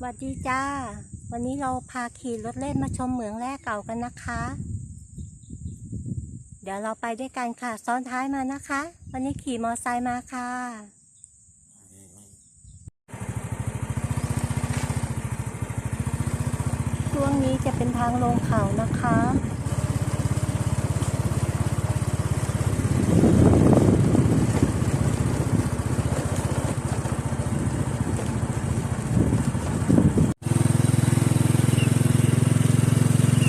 สวัสดีจ้า วันนี้เราพาขี่รถเล่นมาชมเหมืองแร่เก่ากันนะคะ เดี๋ยวเราไปด้วยกันค่ะ ซ้อนท้ายมานะคะ วันนี้ขี่มอไซค์มาค่ะช่วงนี้จะเป็นทางลงเขานะคะ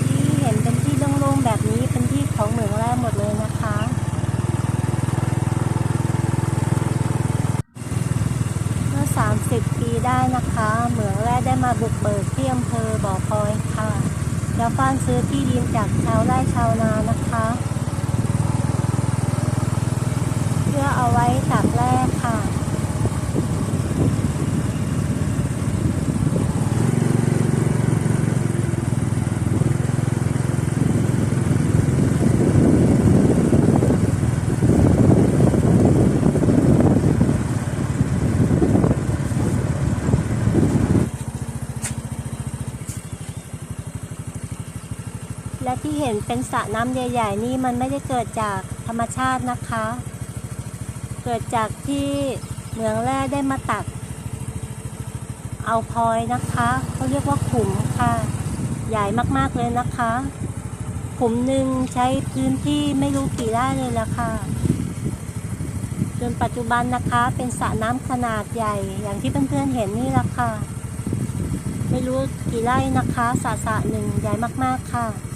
ที่เห็นเป็นที่โล่งๆแบบนี้เป็นที่ ของเหมืองแร่หมดเลยนะคะ เมื่อ 30 ปีได้นะคะ เหมืองแร่ได้มาบุกเบิกที่อำเภอบ่อพลอยค่ะแล้วฟ้านซื้อที่ดินจากชาวไร่ชาวนานะคะ เพื่อเอาไว้ตักแร่ค่ะ และที่เห็นเป็นสระน้ำใหญ่ๆนี่มันไม่ได้เกิดจากธรรมชาตินะคะ เกิดจากที่เหมืองแร่ได้มาตัก เอาพลอยนะคะเขาเรียกว่าขุมค่ะ ใหญ่มากๆเลยนะคะ ขุมหนึ่งใช้พื้นที่ไม่รู้กี่ไร่เลยละค่ะจนปัจจุบันนะคะเป็นสระน้ำขนาดใหญ่อย่างที่เพื่อนๆเห็นนี่ละค่ะ ไม่รู้กี่ไร่นะคะสระสระหนึ่งใหญ่มากๆค่ะ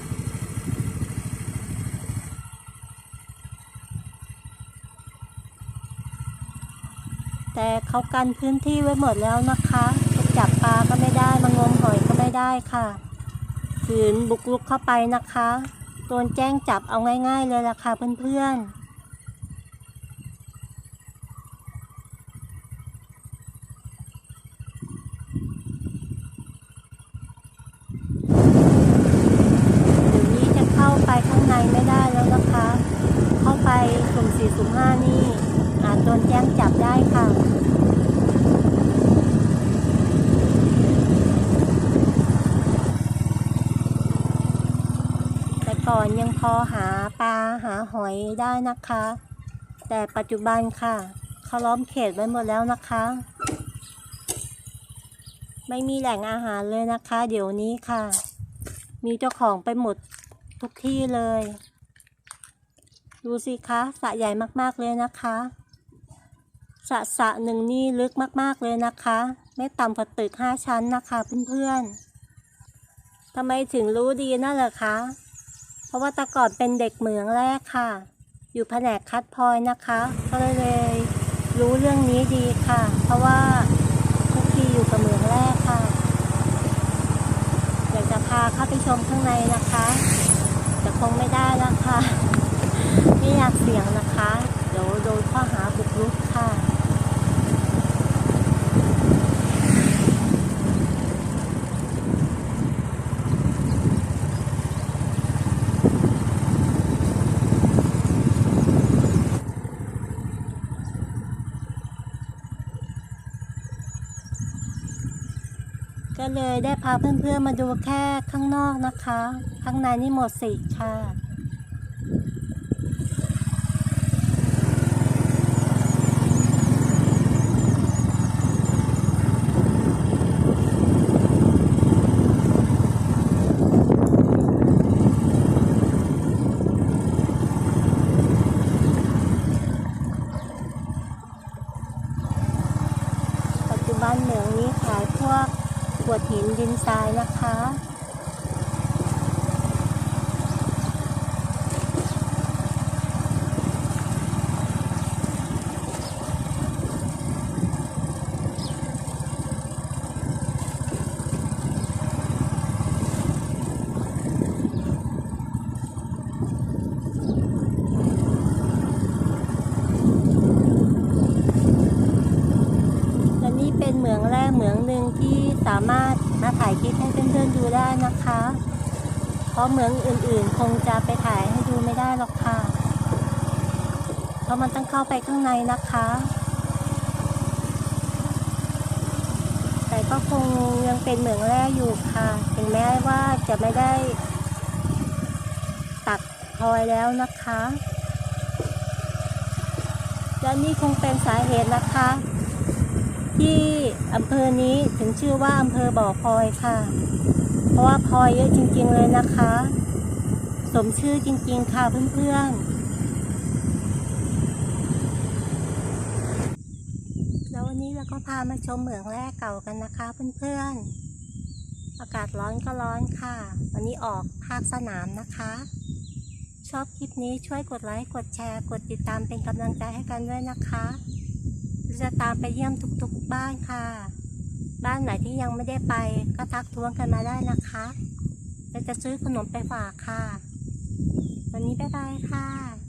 แต่เขากันพื้นที่ไว้หมดแล้วนะคะจะจับปลาก็ไม่ได้มางมหอยก็ไม่ได้ค่ะขืนบุกรุกเข้าไปนะคะโดนแจ้งจับเอาง่าย ๆเลยล่ะค่ะเพื่อนๆเดี๋ยวนี้จะเข้าไปข้างในไม่ได้แล้วนะคะ เข้าไปสุ่มสี่สุ่มห้านี่ อา จับได้ค่ะแต่ก่อนยังพอหาปลาหาหอยได้นะคะ แต่ปัจจุบันค่ะเขาล้อมเขตไว้หมดแล้วนะคะ ไม่มีแหล่งอาหารเลยนะคะ เดี๋ยวนี้ค่ะ มีเจ้าของไปหมดทุกที่เลย ดูสิคะสะใหญ่มากๆเลยนะคะ สระสะหนึ่งนี่ลึกมากๆเลยนะคะ ไม่ต่ำกว่าตึกห้าชั้นนะคะเพื่อนๆทำไมถึงรู้ดีนั่นเหรอคะ เพราะว่าต่ก่อนเป็นเด็กเหมืองแรกค่ะ อยู่แผนกคัดพลอยนะคะ ก็เลยรู้เรื่องนี้ดีค่ะ เพราะว่าทุกทีอยู่กับเหมืองแรกค่ะอยากจะพาเข้าไปชมข้างในนะคะ แต่คงไม่ได้แล้วค่ะไม่อยากเสี่ยงนะคะ เดี๋ยวโดนข้อหาบุกรุกค่ะ ก็เลยได้พาเพื่อนๆมาดูแค่ข้างนอกนะคะ ข้างในนี่หมดสิทธิ์ค่ะ ปัจจุบันเหมืองนี้ขายพวกขว ดินทรายนะคะนี่เป็น เหมืองหนึ่งที่สามารถมาถ่ายคลิปให้เพื่อนๆดูได้นะคะ เพราะเหมืองอื่นๆ คงจะไปถ่ายให้ดูไม่ได้หรอกค่ะ เพราะมันต้องเข้าไปข้างในนะคะแแต่ก็คงยังเป็นเหมืองแร่อยู่ค่ะ ถึงแม้ว่าจะไม่ได้ ตักพลอยแล้วนะคะและนี่คงเป็นสาเหตุนะคะ ที่อำเภอนี้ถึงชื่อว่าอำเภอบ่อพลอยค่ะ เพราะว่าพลอยเยอะจริง ๆเลยนะคะ สมชื่อจริง ๆ ค่ะเพื่อนๆ แล้ววันนี้เราก็พามาชมเหมืองแร่เก่ากันนะคะเพื่อนๆ อากาศร้อนก็ร้อนค่ะ วันนี้ออกภาคสนามนะคะ ชอบคลิปนี้ช่วยกดไลค์ กดแชร์ กดติดตามเป็นกำลังใจให้กันด้วยนะคะ จะตามไปเยี่ยมทุกๆบ้านค่ะ บ้านไหนที่ยังไม่ได้ไปก็ทักท้วงกันมาได้นะคะเราจะซื้อขนมไปฝากค่ะ วันนี้บ๊ายบายค่ะ